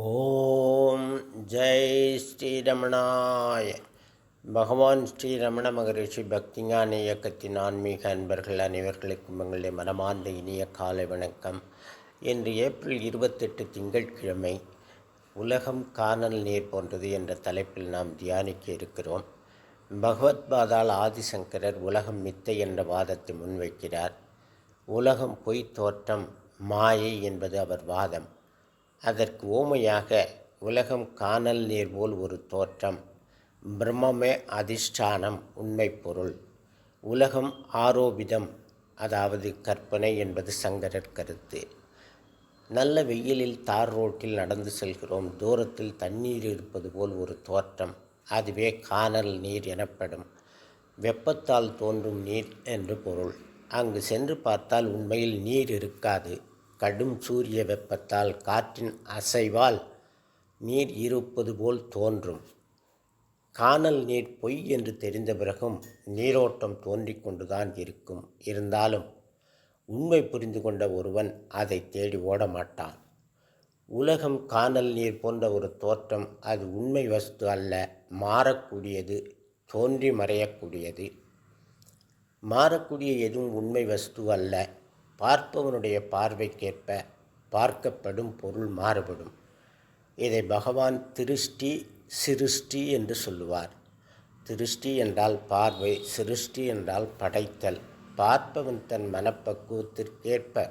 ஓம் ஜெய் ஸ்ரீரமணாய். பகவான் ஸ்ரீரமண மகரிஷி பக்திஞான இயக்கத்தின் ஆன்மீக அன்பர்கள் அனைவர்களுக்கும் எங்களுடைய மனமார்ந்த இனிய காலை வணக்கம். இன்று ஏப்ரல் இருபத்தெட்டு திங்கட்கிழமை உலகம் காணல் நீர் போன்றது என்ற தலைப்பில் நாம் தியானிக்க இருக்கிறோம். பகவத்பாதால் ஆதிசங்கரர் உலகம் மித்தை என்ற வாதத்தை முன்வைக்கிறார். உலகம் பொய் தோற்றம் மாயை என்பது அவர் வாதம். அதற்கு ஓமையாக உலகம் காணல் நீர் போல் ஒரு தோற்றம் பிரம்மமே அதிஷ்டானம் உண்மை பொருள். உலகம் ஆரோபிதம் அதாவது கற்பனை என்பது சங்கரர் கருத்து. நல்ல வெயிலில் தார் ரோட்டில் நடந்து செல்கிறோம் தூரத்தில் தண்ணீர் இருப்பது போல் ஒரு தோற்றம் அதுவே காணல் நீர் எனப்படும். வெப்பத்தால் தோன்றும் நீர் என்று பொருள். அங்கு சென்று பார்த்தால் உண்மையில் நீர் இருக்காது. கடும் சூரிய வெப்பத்தால் காற்றின் அசைவால் நீர் இருப்பது போல் தோன்றும். காணல் நீர் பொய் என்று தெரிந்த பிறகும் நீரோட்டம் தோன்றிக் கொண்டுதான் இருக்கும். இருந்தாலும் உண்மை புரிந்து கொண்ட ஒருவன் அதை தேடி ஓட மாட்டான். உலகம் காணல் நீர் போன்ற ஒரு தோற்றம் அது உண்மை வஸ்து அல்ல மாறக்கூடியது தோன்றி மறையக்கூடியது. மாறக்கூடிய எதுவும் உண்மை வஸ்து அல்ல. பார்ப்பவனுடைய பார்வைக்கேற்ப பார்க்கப்படும் பொருள் மாறுபடும். இதை பகவான் திருஷ்டி சிருஷ்டி என்று சொல்லுவார். திருஷ்டி என்றால் பார்வை சிருஷ்டி என்றால் படைத்தல். பார்ப்பவன் தன் மனப்பக்குவத்திற்கேற்ப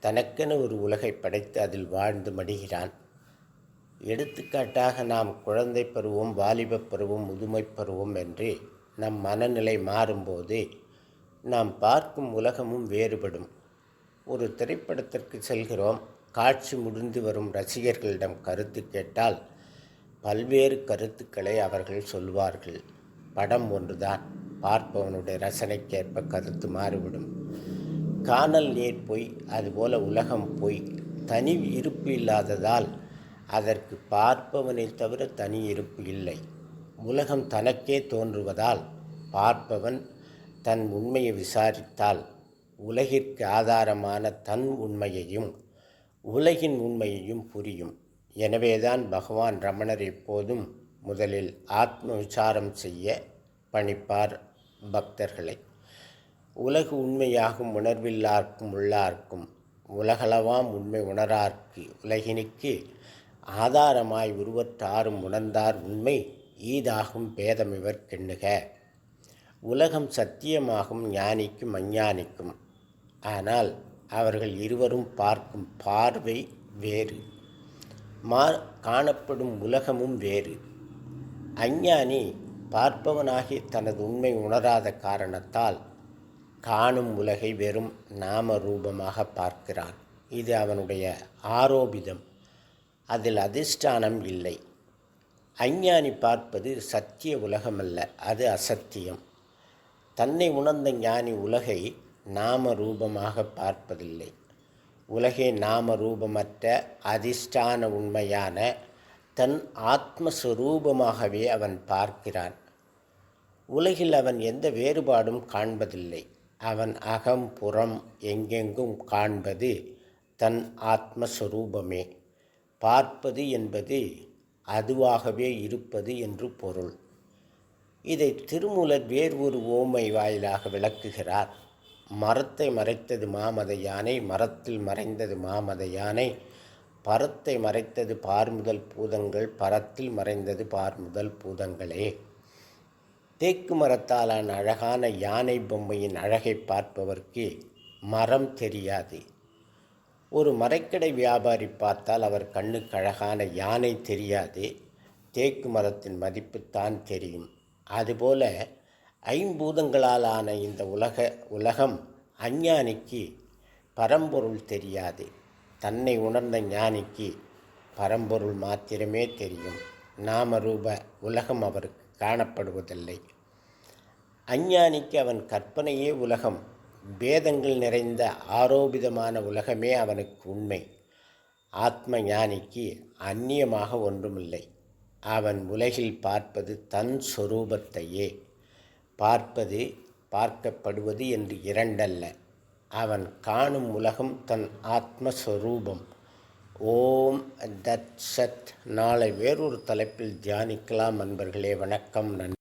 தனக்கென ஒரு உலகை படைத்து அதில் வாழ்ந்து மடிகிறான். எடுத்துக்காட்டாக நாம் குழந்தை பருவம் வாலிபப் பருவம் முதுமை பருவம் என்று நம் மனநிலை மாறும்போது நாம் பார்க்கும் உலகமும் வேறுபடும். ஒரு திரைப்படத்திற்கு செல்கிறோம். காட்சி முடிந்து வரும் ரசிகர்களிடம் கருத்து கேட்டால் பல்வேறு கருத்துக்களை அவர்கள் சொல்வார்கள். படம் ஒன்றுதான். பார்ப்பவனுடைய ரசனைக்கேற்ப கருத்து மாறுபடும் காணல் நீர் பொய் அதுபோல உலகம் பொய் தனி இருப்பு இல்லாததால் அதற்கு பார்ப்பவனை தவிர தனி இருப்பு இல்லை. உலகம் தனக்கே தோன்றுவதால் பார்ப்பவன் தன் உண்மையை விசாரித்தால் உலகிற்கு ஆதாரமான தன் உண்மையையும் உலகின் உண்மையையும் புரியும். எனவேதான் பகவான் ரமணர் எப்போதும் முதலில் ஆத்ம விசாரம் செய்ய பணிப்பார் பக்தர்களை. உலகு உண்மையாகும் உணர்வில்லார்க்கும் உள்ளார்க்கும் உலகளவாம் உண்மை உணரார்க்கு உலகினுக்கு ஆதாரமாய் உருவற்றாரும் உணர்ந்தார் உண்மை ஈதாகும் பேதமிவர் கெண்ணுக உலகம் சத்தியமாகும் ஞானிக்கும் அஞ்ஞானிக்கும். ஆனால் அவர்கள் இருவரும் பார்க்கும் பார்வை வேறு மா காணப்படும் உலகமும் வேறு. அஞ்ஞானி பார்ப்பவனாகி தனது உண்மை உணராத காரணத்தால் காணும் உலகை வெறும் நாம ரூபமாக பார்க்கிறான். இது அவனுடைய ஆரோபிதம். அதில் அதிஷ்டானம் இல்லை. அஞ்ஞானி பார்ப்பது சத்திய உலகமல்ல அது அசத்தியம். தன்னை உணர்ந்த ஞானி உலகை நாம ரூபமாக பார்ப்பதில்லை. உலகே நாம ரூபமற்ற அதிஷ்டான உண்மையான தன் ஆத்மஸ்வரூபமாகவே அவன் பார்க்கிறான். உலகில் அவன் எந்த வேறுபாடும் காண்பதில்லை. அவன் அகம் புறம் எங்கெங்கும் காண்பது தன் ஆத்மஸ்வரூபமே. பார்ப்பது என்பது அதுவாகவே இருப்பது என்று பொருள். இதை திருமூலர் வேறு ஒரு ஓமை வாயிலாக விளக்குகிறார். மரத்தை மறைத்தது மாமத யானை மரத்தில் மறைந்தது மாமத யானை. பரத்தை மறைத்தது பார்முதல் பூதங்கள் பரத்தில் மறைந்தது பார்முதல் பூதங்களே. தேக்கு மரத்தாலான அழகான யானை பொம்மையின் அழகை பார்ப்பவர்க்கு மரம் தெரியாது. ஒரு மரக்கடை வியாபாரி பார்த்தால் அவர் கண்ணுக்கு அழகான யானை தெரியாது. தேக்கு மரத்தின் மதிப்புத்தான் தெரியும். அதுபோல ஐம்பூதங்களால் ஆன இந்த உலக உலகம் அஞ்ஞானிக்கு பரம்பொருள் தெரியாது. தன்னை உணர்ந்த ஞானிக்கு பரம்பொருள் மாத்திரமே தெரியும். நாமரூப உலகம் அவருக்கு காணப்படுவதில்லை. அஞ்ஞானிக்கு அவன் கற்பனையே உலகம். பேதங்கள் நிறைந்த ஆரோபிதமான உலகமே அவனுக்கு உண்மை. ஆத்ம ஞானிக்கு அந்நியமாக ஒன்றுமில்லை. அவன் உலகில் பார்ப்பது தன் சொரூபத்தையே. பார்ப்பது பார்க்கப்படுவது என்று இரண்டல்ல. அவன் காணும் உலகம் தன் ஆத்மஸ்வரூபம். ஓம் தத் சத். நாளை வேறொரு தலைப்பில் தியானிக்கலாம் அன்பர்களே. வணக்கம் நன்றி.